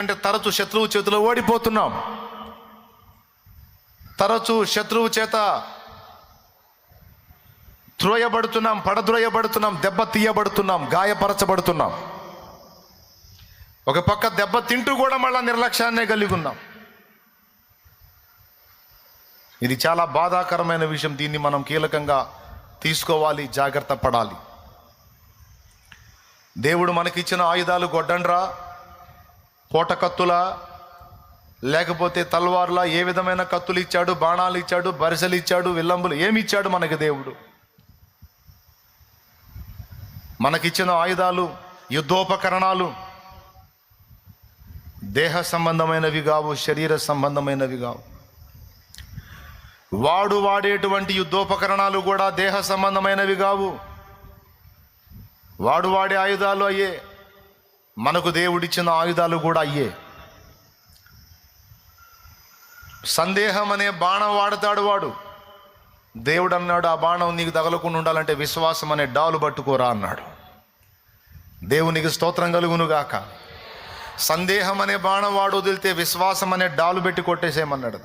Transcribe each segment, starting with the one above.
అంటే తరచు శత్రువు చేతిలో ఓడిపోతున్నాం. తరచు శత్రువు చేత త్రోయబడుతున్నాం పడద్రోయబడుతున్నాం దెబ్బ తీయబడుతున్నాం గాయపరచబడుతున్నాం. ఒక పక్క దెబ్బ తింటూ కూడా మళ్ళా నిర్లక్ష్యాన్నే కలిగి ఉన్నాం. ఇది చాలా బాధాకరమైన విషయం. దీన్ని మనం కీలకంగా తీసుకోవాలి జాగ్రత్త పడాలి. దేవుడు మనకిచ్చిన ఆయుధాలు గొడ్డండ్రా కోట కత్తులా లేకపోతే తల్వార్లా ఏ విధమైన కత్తులు ఇచ్చాడు బాణాలు ఇచ్చాడు బరిసెలు ఇచ్చాడు విల్లంబులు ఏమి ఇచ్చాడు మనకి దేవుడు? మనకిచ్చిన ఆయుధాలు యుద్ధోపకరణాలు దేహ సంబంధమైనవి కావు శరీర సంబంధమైనవి కావు. వాడు వాడేటువంటి యుద్ధోపకరణాలు కూడా దేహ సంబంధమైనవి కావు. వాడు వాడే ఆయుధాలు అయ్యే మనకు దేవుడిచ్చిన ఆయుధాలు కూడా అయ్యే. సందేహం అనే బాణం వాడతాడు వాడు. దేవుడు అన్నాడు ఆ బాణం నీకు తగలకుండా ఉండాలంటే విశ్వాసం అనే డాలు పట్టుకోరా అన్నాడు. దేవునికి స్తోత్రం కలుగునుగాక సందేహం అనే బాణం వాడు వదిలితే విశ్వాసం అనే డాలు పెట్టి కొట్టేసేయమన్నాడు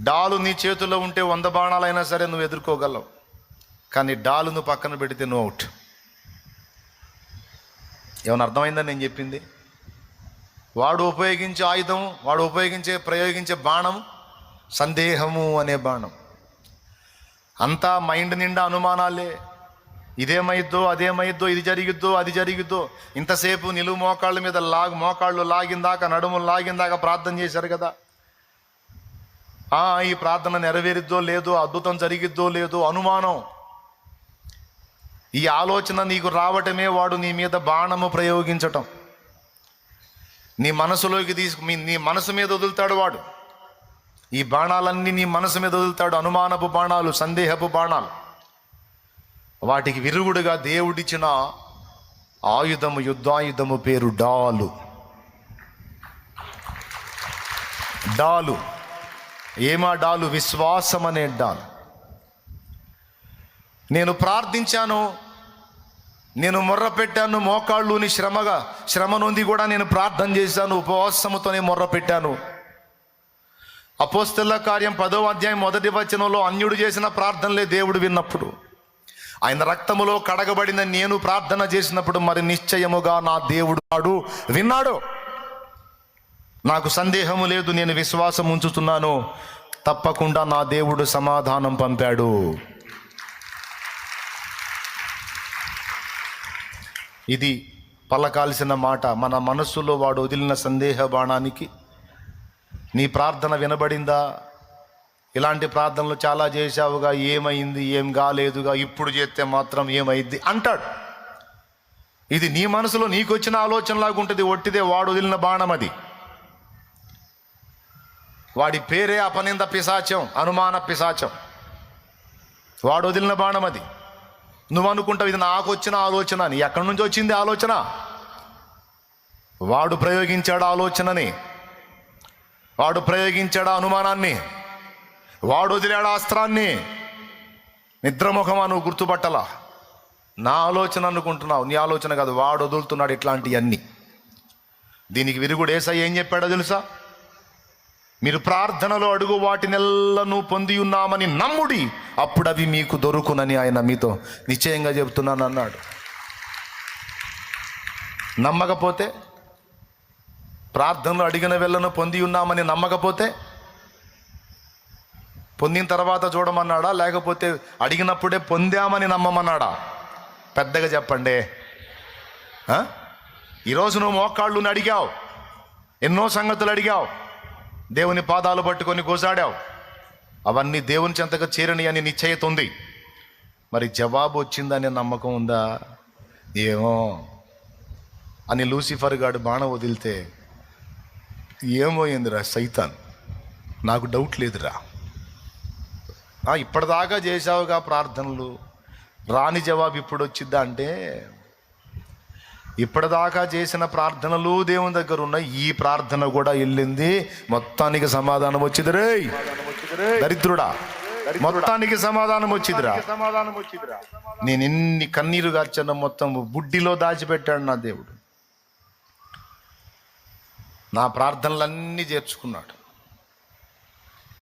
డాలు నీ చేతుల్లో ఉంటే వంద బాణాలైనా సరే నువ్వు ఎదుర్కోగలవు. కానీ డాలు నువ్వు పక్కన పెడితే నువ్వు అవుట్. ఏమైనా అర్థమైందని నేను చెప్పింది? వాడు ఉపయోగించే ఆయుధం వాడు ఉపయోగించే ప్రయోగించే బాణం సందేహము అనే బాణం. అంతా మైండ్ నిండా అనుమానాలే. ఇదేమైద్దో అదేమైద్దో ఇది జరిగిద్దో అది జరిగిద్దో. ఇంతసేపు నిలువు మోకాళ్ళ మీద లాగు మోకాళ్ళు లాగిందాక నడుములు లాగిందాక ప్రార్థన చేశారు కదా. ఆ, ఈ ప్రార్థన నెరవేరిద్దో లేదో అద్భుతం జరిగిద్దో లేదో అనుమానం. ఈ ఆలోచన నీకు రావటమే వాడు నీ మీద బాణము ప్రయోగించటం. నీ మనసులోకి తీసుకు మీ నీ మనసు మీద వదులుతాడు వాడు. ఈ బాణాలన్నీ నీ మనసు మీద వదులుతాడు. అనుమానపు బాణాలు సందేహపు బాణాలు. వాటికి విరుగుడుగా దేవుడిచ్చిన ఆయుధము యుద్ధాయుధము పేరు డాలు. డాలు. ఏమా డాలు? విశ్వాసం అనే డాలు. నేను ప్రార్థించాను నేను మొర్ర పెట్టాను మోకాళ్ళుని శ్రమగా శ్రమ నుండి కూడా నేను ప్రార్థన చేశాను ఉపవాసముతోనే మొర్ర పెట్టాను అపోస్తల కార్యం పదో అధ్యాయం మొదటి వచనంలో అన్యుడు చేసిన ప్రార్థనలే దేవుడు విన్నప్పుడు. ఆయన రక్తములో కడగబడిన నేను ప్రార్థన చేసినప్పుడు మరి నిశ్చయముగా నా దేవుడు నాడు విన్నాడు. నాకు సందేహము లేదు నేను విశ్వాసం ఉంచుతున్నాను తప్పకుండా నా దేవుడు సమాధానం పంపాడు. ఇది పలకాల్సిన మాట. మన మనస్సులో వాడు వదిలిన సందేహ బాణానికి నీ ప్రార్థన వినబడిందా? ఇలాంటి ప్రార్థనలు చాలా చేశావుగా. ఏమైంది? ఏం కాలేదుగా? ఇప్పుడు చేస్తే మాత్రం ఏమైంది అంటాడు. ఇది నీ మనసులో నీకు వచ్చిన ఆలోచనలాగా ఉంటుంది. ఒట్టిదే వాడు వదిలిన బాణం అది. వాడి పేరే అపనింద పిశాచం అనుమాన పిశాచం. వాడు వదిలిన బాణం అది. నువ్వు అనుకుంటావు ఇది నాకు వచ్చిన ఆలోచన అని ఎక్కడి నుంచి వచ్చింది ఆలోచన? వాడు ప్రయోగించాడు ఆలోచనని. వాడు ప్రయోగించాడు అనుమానాన్ని. వాడు వదిలాడు అస్త్రాన్ని. నిద్రముఖమా నువ్వు గుర్తుపట్టలా? నా ఆలోచన అనుకుంటున్నావు. నీ ఆలోచన కాదు వాడు వదులుతున్నాడు ఇట్లాంటివన్నీ దీనికి విరుగుడు ఏసై ఏం చెప్పాడో తెలుసా? మీరు ప్రార్థనలో అడుగు వాటినెల్లను పొంది ఉన్నామని నమ్ముడి అప్పుడు అవి మీకు దొరుకునని ఆయన మీతో నిశ్చయంగా చెబుతున్నాను అన్నాడు. నమ్మకపోతే ప్రార్థనలు అడిగిన వెళ్ళను పొంది ఉన్నామని నమ్మకపోతే పొందిన తర్వాత చూడమన్నాడా? లేకపోతే అడిగినప్పుడే పొందామని నమ్మమన్నాడా? పెద్దగా చెప్పండి. ఈరోజు నువ్వు మోకాళ్ళు అడిగావు ఎన్నో సంగతులు అడిగావు. దేవుని పాదాలు పట్టుకొని గోజాడావు. అవన్నీ దేవుని చెంతగా చేరని అని నిశ్చయిత ఉంది మరి జవాబు వచ్చిందనే నమ్మకం ఉందా? ఏమో. అని లూసిఫర్ గాడు బాణం వదిలితే ఏమోయిందిరా సైతాన్? నాకు డౌట్ లేదురా. ఇప్పటిదాకా చేసావుగా ప్రార్థనలు. రాని జవాబు ఇప్పుడు వచ్చిద్దా అంటే ఇప్పటిదాకా చేసిన ప్రార్థనలు దేవుని దగ్గర ఉన్న ఈ ప్రార్థన కూడా వెళ్ళింది. మొత్తానికి సమాధానం వచ్చింది రే. దరిద్రుడా. మొత్తానికి సమాధానం వచ్చిందిరా. సమాధానం వచ్చిందిరా నేను ఎన్ని కన్నీరు గార్చన్న మొత్తం బుడ్డిలో దాచిపెట్టాడు నా దేవుడు. నా ప్రార్థనలన్నీ చేర్చుకున్నాడు